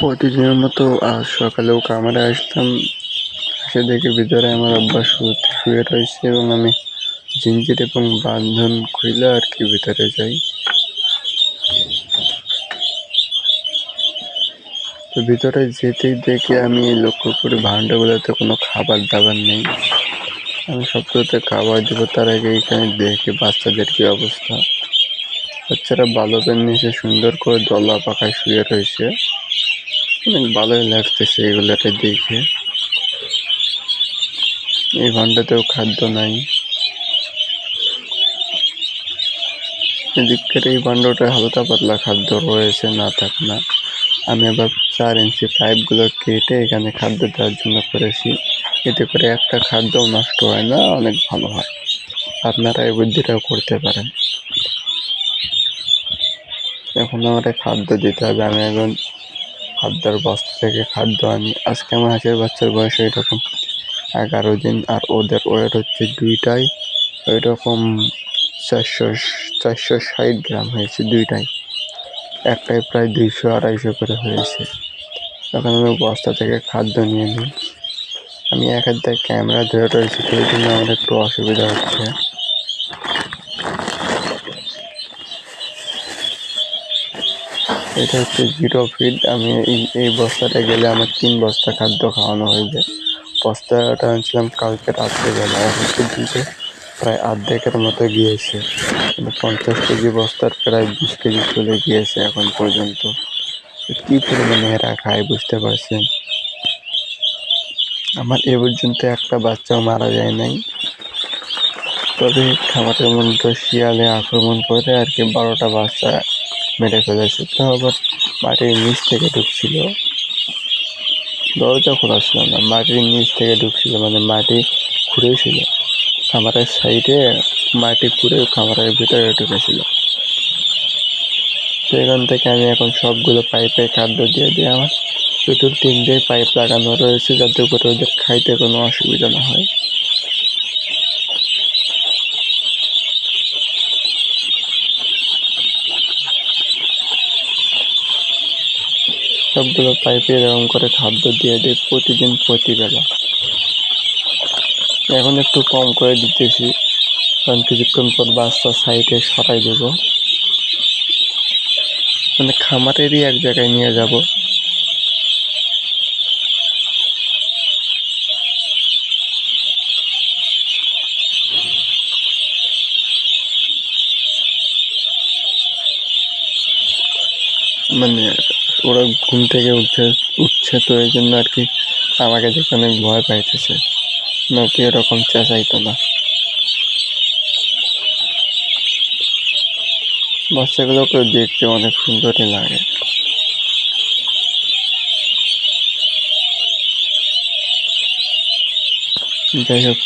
প্রতিদিনের মতো আজ সকালেও কামারে আসতাম এসে দেখি ভিতরে আমার আব্বা শুয়ে রয়েছে এবং আমি জিঞ্জির এবং বান্ধন খুলে আর কি ভিতরে যাই। তো ভিতরে যেতেই দেখে আমি লক্ষ্য করি ভান্ডাগুলোতে কোনো খাবার দাবার নেই। আমি সবগুলোতে খাবার দেবো, তার আগে এখানে দেখি বাচ্চাদের কি অবস্থা। বাচ্চারা বালকের নিচে সুন্দর করে দলা পাখায় শুয়ে রয়েছে। অনেক ভালোই লাগতেছে এগুলোতে দেখে। এই ভান্ডাতেও খাদ্য নাই। এদিকের এই ভান্ডাটা হালকা পাতলা খাদ্য রয়েছে, না থাক না। আমি আবার চার ইঞ্চি পাইপগুলো কেটে এখানে খাদ্য দেওয়ার জন্য করেছি। এতে করে একটা খাদ্যও নষ্ট হয় না, অনেক ভালো হয়। আপনারা এই বুদ্ধিটাও করতে পারেন। এখন আমাকে খাদ্য দিতে হবে। আমি এখন খাদ্যের বস্তা থেকে খাদ্য আনি। আজকে আমার হাঁসের বাচ্চার বয়স এরকম এগারো দিন আর ওদের ওয়েট হচ্ছে দুইটাই। ওই রকম চারশো চারশো ষাট গ্রাম হয়েছে দুইটাই। একটাই প্রায় দুইশো, আড়াইশো করে হয়েছে। তখন আমি বস্তা থেকে খাদ্য নিয়ে নিই। আমি এক হাতে ক্যামেরা ধরে রয়েছি এই জন্য আমার একটু অসুবিধা হচ্ছে। এটা হচ্ছে জিরো ফিট আমি এই এই বস্তাটা গেলে আমার তিন বস্তা খাদ্য খাওয়ানো হয়ে যায়। বস্তাটা আনছিলাম কালকে রাত্রেবেলা এখন পর্যন্ত প্রায় অর্ধেকের মতো গিয়েছে। পঞ্চাশ কেজি বস্তার প্রায় বিশ কেজি চলে গিয়েছে এখন পর্যন্ত। কি পরিমাণে এরা খায় বুঝতে পারছেন? আমার এ পর্যন্ত একটা বাচ্চাও মারা যায় নাই। তবে খামারের মধ্যে শিয়ালে আক্রমণ করে আর কি বারোটা বাচ্চা মেরে ফেলেছে। তো আবার মাটির নিচ থেকে ঢুকছিল। দরজা খোলা ছিল না, মাটির নিচ থেকে ঢুকছিল মানে মাটি খুঁড়েছিল খামারের সাইডে মাটি খুঁড়ে খামারের ভিতরে ঢুকেছিল। তো এখান থেকে আমি এখন সবগুলো পাইপে খাদ্য দিয়ে দিই আমার। চতুর তিনটে পাইপ লাগানো রয়েছে, যাতে করে ওদের খাইতে কোনো অসুবিধা না হয়। সবগুলো পাইপে এরকম করে খাদ্য দিয়ে দিই প্রতিদিন প্রতিবেলা। এখন একটু কম করে দিতেছি, কারণ কিছুক্ষণ পর বাচ্চা সাইডে সরাই দেবো। মানে খামারেরই এক জায়গায় নিয়ে যাব। মানে ওরা ঘুম থেকে উঠছে উঠছে তো এই জন্য আর কি আমাকে অনেক ভয় পাইতেছে। নাকি এরকম চেঁচাইতো না। বাচ্চাগুলোকে দেখতে অনেক সুন্দরই লাগে। যাই হোক